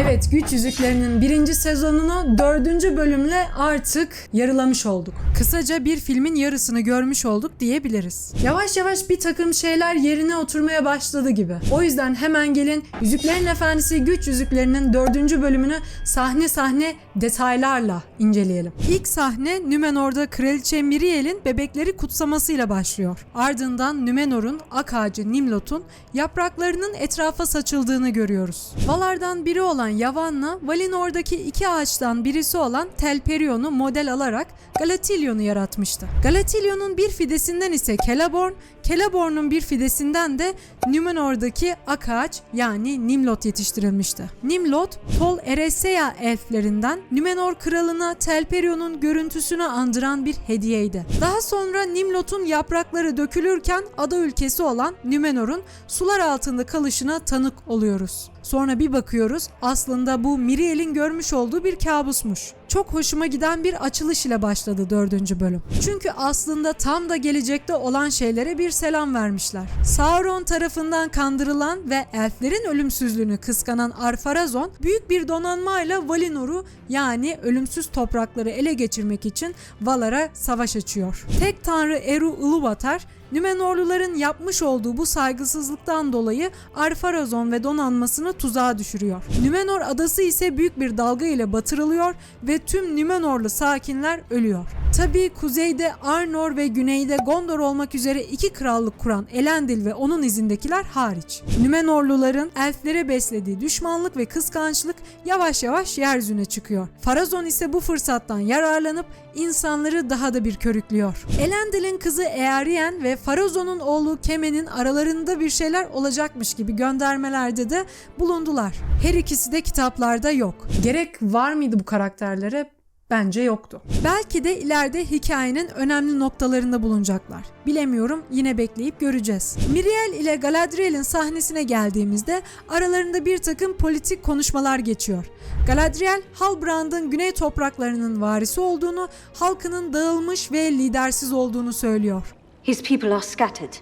Evet Güç Yüzüklerinin birinci sezonunu dördüncü bölümle artık yarılamış olduk. Kısaca bir filmin yarısını görmüş olduk diyebiliriz. Yavaş yavaş bir takım şeyler yerine oturmaya başladı gibi. O yüzden hemen gelin Yüzüklerin Efendisi Güç Yüzüklerinin dördüncü bölümünü sahne sahne detaylarla inceleyelim. İlk sahne Nümenor'da Kraliçe Miriel'in bebekleri kutsamasıyla başlıyor. Ardından Nümenor'un ak ağacı Nimlot'un yapraklarının etrafa saçıldığını görüyoruz. Valardan biri olan Yavanna, Valinor'daki iki ağaçtan birisi olan Telperion'u model alarak Galatilion'u yaratmıştı. Galatilion'un bir fidesinden ise Celeborn, Celeborn'un bir fidesinden de Numenor'daki ak ağaç yani Nimlot yetiştirilmişti. Nimlot, Tol Eressëa elflerinden Numenor kralına Telperion'un görüntüsünü andıran bir hediyeydi. Daha sonra Nimlot'un yaprakları dökülürken ada ülkesi olan Numenor'un sular altında kalışına tanık oluyoruz. Sonra bir bakıyoruz aslında bu Miriel'in görmüş olduğu bir kabusmuş. Çok hoşuma giden bir açılış ile başladı dördüncü bölüm. Çünkü aslında tam da gelecekte olan şeylere bir selam vermişler. Sauron tarafından kandırılan ve elflerin ölümsüzlüğünü kıskanan Arpharazon büyük bir donanmayla Valinor'u yani ölümsüz toprakları ele geçirmek için Valar'a savaş açıyor. Tek tanrı Eru Iluvatar Nümenorluların yapmış olduğu bu saygısızlıktan dolayı Arpharazon ve donanmasını tuzağa düşürüyor. Nümenor adası ise büyük bir dalga ile batırılıyor ve tüm Nümenorlu sakinler ölüyor. Tabii kuzeyde Arnor ve güneyde Gondor olmak üzere iki krallık kuran Elendil ve onun izindekiler hariç. Nümenorluların elflere beslediği düşmanlık ve kıskançlık yavaş yavaş yeryüzüne çıkıyor. Farazon ise bu fırsattan yararlanıp insanları daha da bir körüklüyor. Elendil'in kızı Eärien ve Farazon'un oğlu Kemen'in aralarında bir şeyler olacakmış gibi göndermelerde de bulundular. Her ikisi de kitaplarda yok. Gerek var mıydı bu karakterlere? Bence yoktu. Belki de ileride hikayenin önemli noktalarında bulunacaklar. Bilemiyorum yine bekleyip göreceğiz. Miriel ile Galadriel'in sahnesine geldiğimizde aralarında bir takım politik konuşmalar geçiyor. Galadriel, Halbrand'ın güney topraklarının varisi olduğunu, halkının dağılmış ve lidersiz olduğunu söylüyor. His people are scattered,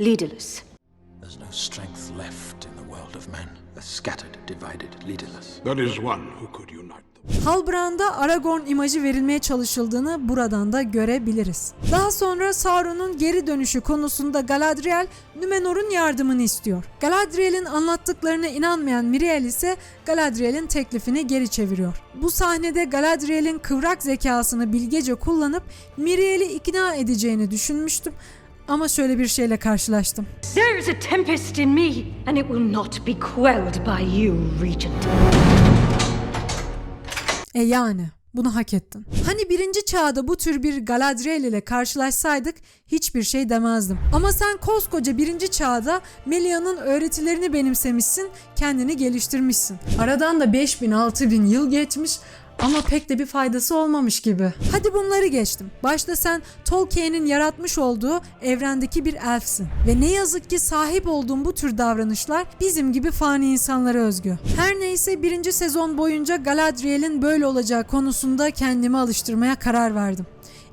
leaderless. There's no strength left in the world of men. They're scattered, divided, leaderless. There is one who could unite. Halbrand'a Aragorn imajı verilmeye çalışıldığını buradan da görebiliriz. Daha sonra Sauron'un geri dönüşü konusunda Galadriel Numenor'un yardımını istiyor. Galadriel'in anlattıklarına inanmayan Miriel ise Galadriel'in teklifini geri çeviriyor. Bu sahnede Galadriel'in kıvrak zekasını bilgece kullanıp Miriel'i ikna edeceğini düşünmüştüm ama şöyle bir şeyle karşılaştım. There is a tempest in me, and it will not be quelled by you, Regent. E yani bunu hak ettin. Hani birinci çağda bu tür bir Galadriel ile karşılaşsaydık hiçbir şey demezdim. Ama sen koskoca birinci çağda Melia'nın öğretilerini benimsemişsin, kendini geliştirmişsin. Aradan da 5000 6000 yıl geçmiş ama pek de bir faydası olmamış gibi. Hadi bunları geçtim. Başta sen Tolkien'in yaratmış olduğu evrendeki bir elfsin. Ve ne yazık ki sahip olduğun bu tür davranışlar bizim gibi fani insanlara özgü. Her neyse birinci sezon boyunca Galadriel'in böyle olacağı konusunda kendimi alıştırmaya karar verdim.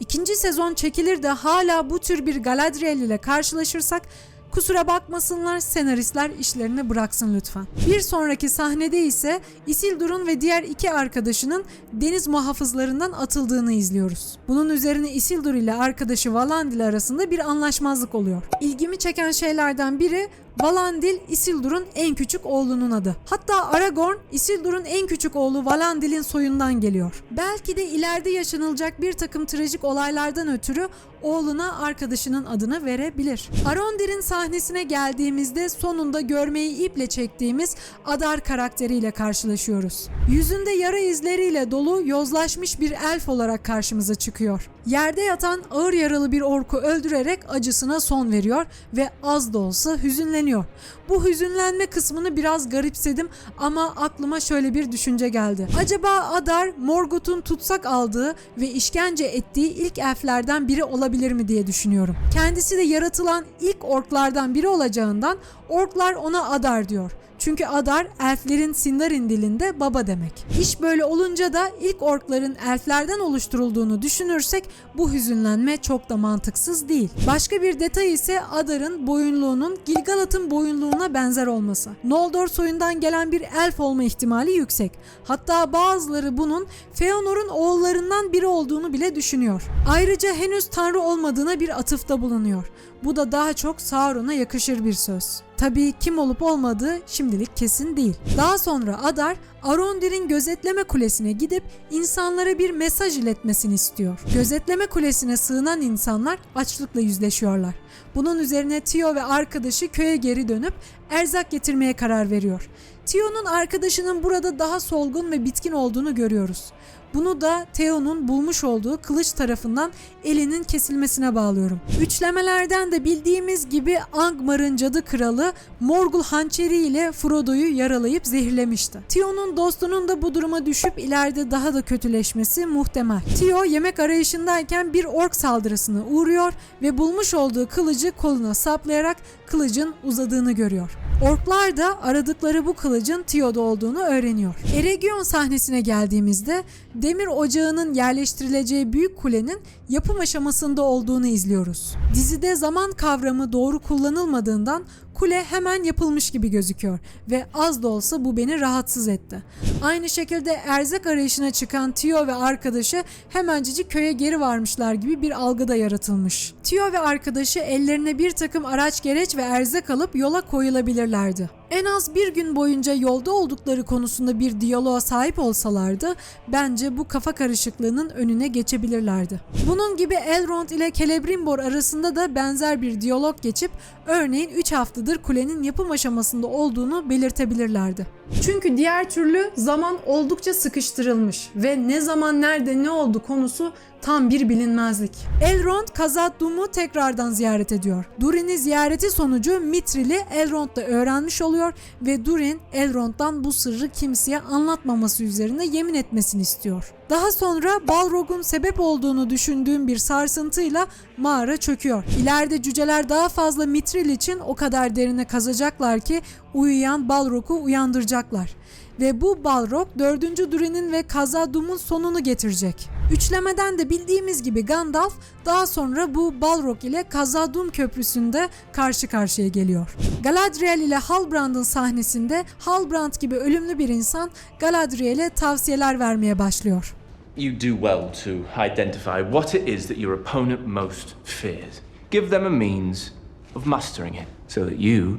İkinci sezon çekilir de hala bu tür bir Galadriel ile karşılaşırsak Kusura bakmasınlar senaristler işlerini bıraksın lütfen. Bir sonraki sahnede ise Isildur'un ve diğer iki arkadaşının deniz muhafızlarından atıldığını izliyoruz. Bunun üzerine Isildur ile arkadaşı Valandil arasında bir anlaşmazlık oluyor. İlgimi çeken şeylerden biri Valandil Isildur'un en küçük oğlunun adı. Hatta Aragorn Isildur'un en küçük oğlu Valandil'in soyundan geliyor. Belki de ileride yaşanılacak bir takım trajik olaylardan ötürü oğluna arkadaşının adını verebilir. Arondir'in sahnesine geldiğimizde sonunda görmeyi iple çektiğimiz Adar karakteriyle karşılaşıyoruz. Yüzünde yara izleriyle dolu yozlaşmış bir elf olarak karşımıza çıkıyor. Yerde yatan ağır yaralı bir orku öldürerek acısına son veriyor ve az da olsa hüzünleniyor. Bu hüzünlenme kısmını biraz garipsedim ama aklıma şöyle bir düşünce geldi. Acaba Adar Morgoth'un tutsak aldığı ve işkence ettiği ilk elflerden biri olabilir mi diye düşünüyorum. Kendisi de yaratılan ilk orklardan biri olacağından orklar ona Adar diyor. Çünkü Adar elflerin Sindarin dilinde baba demek. İş böyle olunca da ilk orkların elflerden oluşturulduğunu düşünürsek bu hüzünlenme çok da mantıksız değil. Başka bir detay ise Adar'ın boyunluğunun Gilgalad'ın boyunluğuna benzer olması. Noldor soyundan gelen bir elf olma ihtimali yüksek. Hatta bazıları bunun Feanor'un oğullarından biri olduğunu bile düşünüyor. Ayrıca henüz tanrı olmadığına bir atıfta bulunuyor. Bu da daha çok Sauron'a yakışır bir söz. Tabii kim olup olmadığı şimdilik kesin değil. Daha sonra Adar, Arondir'in gözetleme kulesine gidip insanlara bir mesaj iletmesini istiyor. Gözetleme kulesine sığınan insanlar açlıkla yüzleşiyorlar. Bunun üzerine Tio ve arkadaşı köye geri dönüp erzak getirmeye karar veriyor. Tio'nun arkadaşının burada daha solgun ve bitkin olduğunu görüyoruz. Bunu da Theo'nun bulmuş olduğu kılıç tarafından elinin kesilmesine bağlıyorum. Üçlemelerden de bildiğimiz gibi Angmar'ın cadı kralı Morgul hançeri ile Frodo'yu yaralayıp zehirlemişti. Theo'nun dostunun da bu duruma düşüp ileride daha da kötüleşmesi muhtemel. Theo yemek arayışındayken bir ork saldırısına uğruyor ve bulmuş olduğu kılıcı koluna saplayarak kılıcın uzadığını görüyor. Orklar da aradıkları bu kılıcın Theo'da olduğunu öğreniyor. Eregion sahnesine geldiğimizde demir ocağının yerleştirileceği büyük kulenin yapım aşamasında olduğunu izliyoruz. Dizide zaman kavramı doğru kullanılmadığından kule hemen yapılmış gibi gözüküyor ve az da olsa bu beni rahatsız etti. Aynı şekilde erzak arayışına çıkan Tio ve arkadaşı hemencecik köye geri varmışlar gibi bir algı da yaratılmış. Tio ve arkadaşı ellerine bir takım araç gereç ve erzak alıp yola koyulabilirlerdi. En az bir gün boyunca yolda oldukları konusunda bir diyaloğa sahip olsalardı bence bu kafa karışıklığının önüne geçebilirlerdi. Bunun gibi Elrond ile Celebrimbor arasında da benzer bir diyalog geçip örneğin 3 haftadır kulenin yapım aşamasında olduğunu belirtebilirlerdi. Çünkü diğer türlü zaman oldukça sıkıştırılmış ve ne zaman nerede ne oldu konusu tam bir bilinmezlik. Elrond Khazad-dûm'u tekrardan ziyaret ediyor. Durin'i ziyareti sonucu Mitril'i Elrond da öğrenmiş oluyor ve Durin Elrond'dan bu sırrı kimseye anlatmaması üzerine yemin etmesini istiyor. Daha sonra Balrog'un sebep olduğunu düşündüğüm bir sarsıntıyla mağara çöküyor. İleride cüceler daha fazla Mitril için o kadar derine kazacaklar ki uyuyan Balrog'u uyandıracaklar. Ve bu Balrog 4. Durin'in ve Khazad-dûm'un sonunu getirecek. Üçlemeden de bildiğimiz gibi Gandalf daha sonra bu Balrog ile Khazad-dûm köprüsünde karşı karşıya geliyor. Galadriel ile Halbrand'ın sahnesinde Halbrand gibi ölümlü bir insan Galadriel'e tavsiyeler vermeye başlıyor. You do well to identify what it is that your opponent most fears. Give them a means of mastering it so that you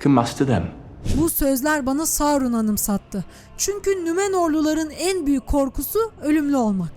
can master them. Bu sözler bana Sauron anımsattı. Çünkü Nümenorluların en büyük korkusu ölümlü olmak.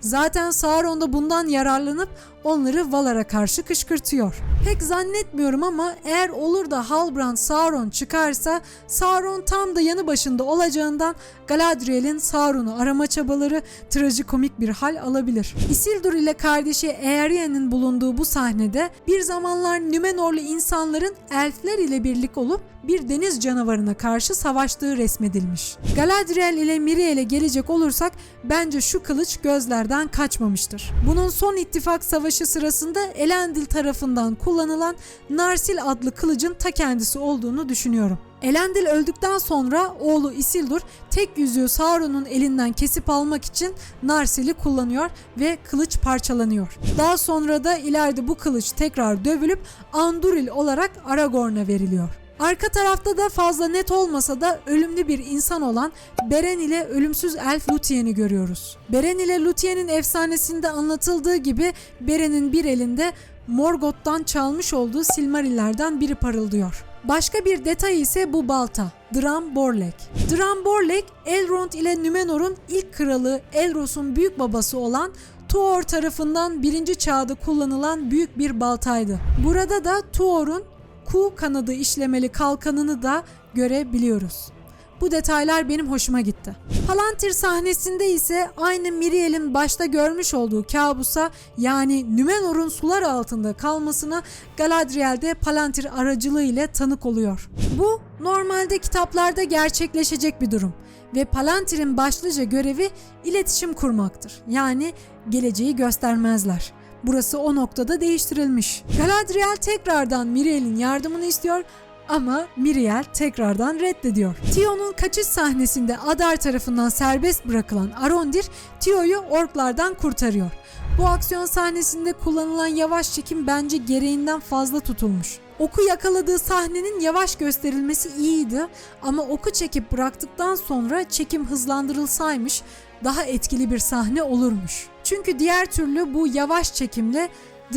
Zaten Sauron da bundan yararlanıp onları Valar'a karşı kışkırtıyor. Pek zannetmiyorum ama eğer olur da Halbrand Sauron çıkarsa Sauron tam da yanı başında olacağından Galadriel'in Sauron'u arama çabaları trajikomik bir hal alabilir. Isildur ile kardeşi Eäryen'in bulunduğu bu sahnede bir zamanlar Nümenorlu insanların elfler ile birlik olup bir deniz canavarına karşı savaştığı resmedilmiş. Galadriel ile Miriel'e gelecek olursak bence şu kılıç gözlerden kaçmamıştır. Bunun son ittifak savaşı sırasında Elendil tarafından kullanılan Narsil adlı kılıcın ta kendisi olduğunu düşünüyorum. Elendil öldükten sonra oğlu Isildur tek yüzüğü Sauron'un elinden kesip almak için Narsil'i kullanıyor ve kılıç parçalanıyor. Daha sonra da ileride bu kılıç tekrar dövülüp Anduril olarak Aragorn'a veriliyor. Arka tarafta da fazla net olmasa da ölümlü bir insan olan Beren ile ölümsüz elf Lúthien'i görüyoruz. Beren ile Lúthien'in efsanesinde anlatıldığı gibi Beren'in bir elinde Morgoth'tan çalmış olduğu Silmarillerden biri parıldıyor. Başka bir detay ise bu balta. Dram Borlek. Dram Borlek, Elrond ile Númenor'un ilk kralı Elros'un büyük babası olan Tuor tarafından birinci çağda kullanılan büyük bir baltaydı. Burada da Tuor'un Ku kanadı işlemeli kalkanını da görebiliyoruz. Bu detaylar benim hoşuma gitti. Palantir sahnesinde ise aynı Miriel'in başta görmüş olduğu kabusa yani Nümenor'un sular altında kalmasına Galadriel'de Palantir aracılığı ile tanık oluyor. Bu normalde kitaplarda gerçekleşecek bir durum ve Palantir'in başlıca görevi iletişim kurmaktır. Yani geleceği göstermezler. Burası o noktada değiştirilmiş. Galadriel tekrardan Miriel'in yardımını istiyor Ama Miriel tekrardan reddediyor. Theo'nun kaçış sahnesinde Adar tarafından serbest bırakılan Arondir, Theo'yu orklardan kurtarıyor. Bu aksiyon sahnesinde kullanılan yavaş çekim bence gereğinden fazla tutulmuş. Oku yakaladığı sahnenin yavaş gösterilmesi iyiydi ama oku çekip bıraktıktan sonra çekim hızlandırılsaymış daha etkili bir sahne olurmuş. Çünkü diğer türlü bu yavaş çekimle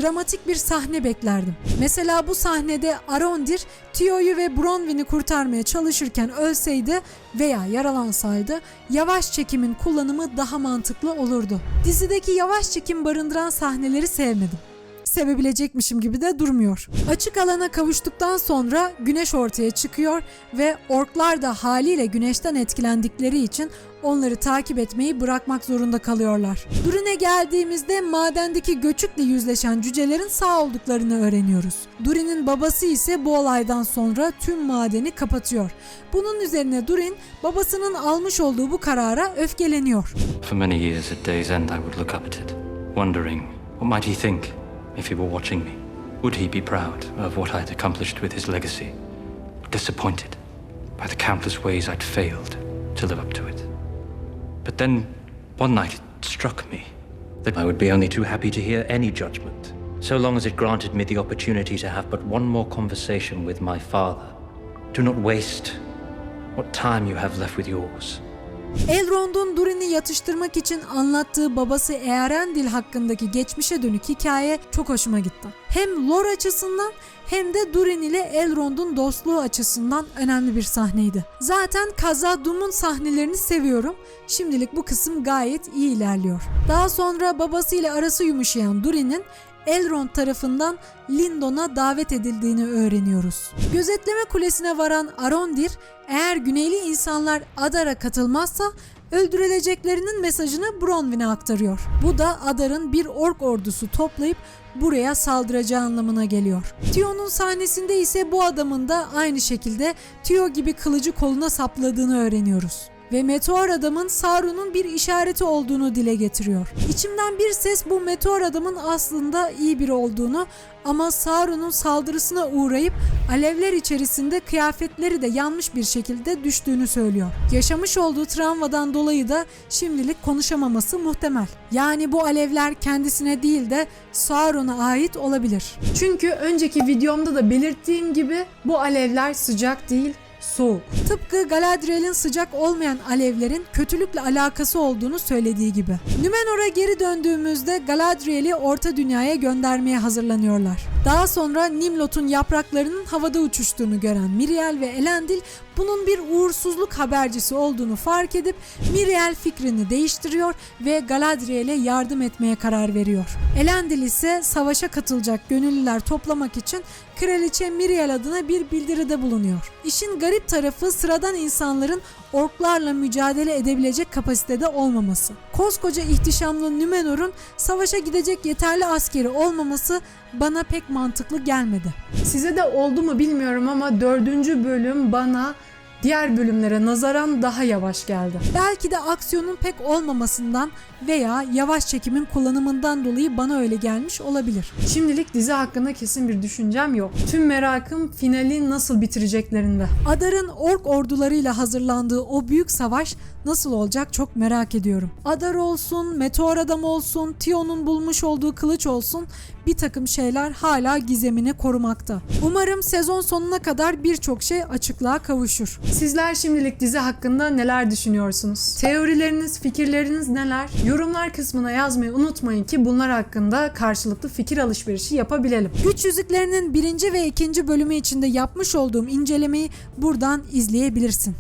dramatik bir sahne beklerdim. Mesela bu sahnede Arondir Theo'yu ve Bronwyn'i kurtarmaya çalışırken ölseydi veya yaralansaydı yavaş çekimin kullanımı daha mantıklı olurdu. Dizideki yavaş çekim barındıran sahneleri sevmedim sevebilecekmişim gibi de durmuyor. Açık alana kavuştuktan sonra güneş ortaya çıkıyor ve orklar da haliyle güneşten etkilendikleri için onları takip etmeyi bırakmak zorunda kalıyorlar. Durin'e geldiğimizde madendeki göçükle yüzleşen cücelerin sağ olduklarını öğreniyoruz. Durin'in babası ise bu olaydan sonra tüm madeni kapatıyor. Bunun üzerine Durin babasının almış olduğu bu karara öfkeleniyor. For many years at day's end, I would look up at it, wondering what might he think if he were watching me. Would he be proud of what I'd accomplished with his legacy? Disappointed by the countless ways I'd failed to live up to it. But then, one night, it struck me that I would be only too happy to hear any judgment, so long as it granted me the opportunity to have but one more conversation with my father. Do not waste what time you have left with yours. Elrond'un Durin'i yatıştırmak için anlattığı babası Eärendil hakkındaki geçmişe dönük hikaye çok hoşuma gitti. Hem lore açısından hem de Durin ile Elrond'un dostluğu açısından önemli bir sahneydi. Zaten Khazad-dûm'un sahnelerini seviyorum. Şimdilik bu kısım gayet iyi ilerliyor. Daha sonra babasıyla arası yumuşayan Durin'in Elrond tarafından Lindon'a davet edildiğini öğreniyoruz. Gözetleme kulesine varan Arondir, eğer güneyli insanlar Adar'a katılmazsa öldürüleceklerinin mesajını Bronwyn'e aktarıyor. Bu da Adar'ın bir ork ordusu toplayıp buraya saldıracağı anlamına geliyor. Theo'nun sahnesinde ise bu adamın da aynı şekilde Theo gibi kılıcı koluna sapladığını öğreniyoruz ve meteor adamın Sauron'un bir işareti olduğunu dile getiriyor. İçimden bir ses bu meteor adamın aslında iyi biri olduğunu ama Sauron'un saldırısına uğrayıp alevler içerisinde kıyafetleri de yanmış bir şekilde düştüğünü söylüyor. Yaşamış olduğu travmadan dolayı da şimdilik konuşamaması muhtemel. Yani bu alevler kendisine değil de Sauron'a ait olabilir. Çünkü önceki videomda da belirttiğim gibi bu alevler sıcak değil, soğuk. Tıpkı Galadriel'in sıcak olmayan alevlerin kötülükle alakası olduğunu söylediği gibi. Numenor'a geri döndüğümüzde Galadriel'i Orta Dünya'ya göndermeye hazırlanıyorlar. Daha sonra Nimlot'un yapraklarının havada uçuştuğunu gören Miriel ve Elendil bunun bir uğursuzluk habercisi olduğunu fark edip Miriel fikrini değiştiriyor ve Galadriel'e yardım etmeye karar veriyor. Elendil ise savaşa katılacak gönüllüler toplamak için Kraliçe Miriel adına bir bildiride bulunuyor. İşin garip tarafı sıradan insanların orklarla mücadele edebilecek kapasitede olmaması. Koskoca ihtişamlı Numenor'un savaşa gidecek yeterli askeri olmaması bana pek mantıklı gelmedi. Size de oldu mu bilmiyorum ama dördüncü bölüm bana diğer bölümlere nazaran daha yavaş geldi. Belki de aksiyonun pek olmamasından veya yavaş çekimin kullanımından dolayı bana öyle gelmiş olabilir. Şimdilik dizi hakkında kesin bir düşüncem yok. Tüm merakım finali nasıl bitireceklerinde. Adar'ın ork ordularıyla hazırlandığı o büyük savaş nasıl olacak çok merak ediyorum. Adar olsun, Meteor Adam olsun, Tion'un bulmuş olduğu kılıç olsun bir takım şeyler hala gizemini korumakta. Umarım sezon sonuna kadar birçok şey açıklığa kavuşur. Sizler şimdilik dizi hakkında neler düşünüyorsunuz? Teorileriniz, fikirleriniz neler? Yorumlar kısmına yazmayı unutmayın ki bunlar hakkında karşılıklı fikir alışverişi yapabilelim. Güç Yüzüklerinin birinci ve ikinci bölümü içinde yapmış olduğum incelemeyi buradan izleyebilirsin.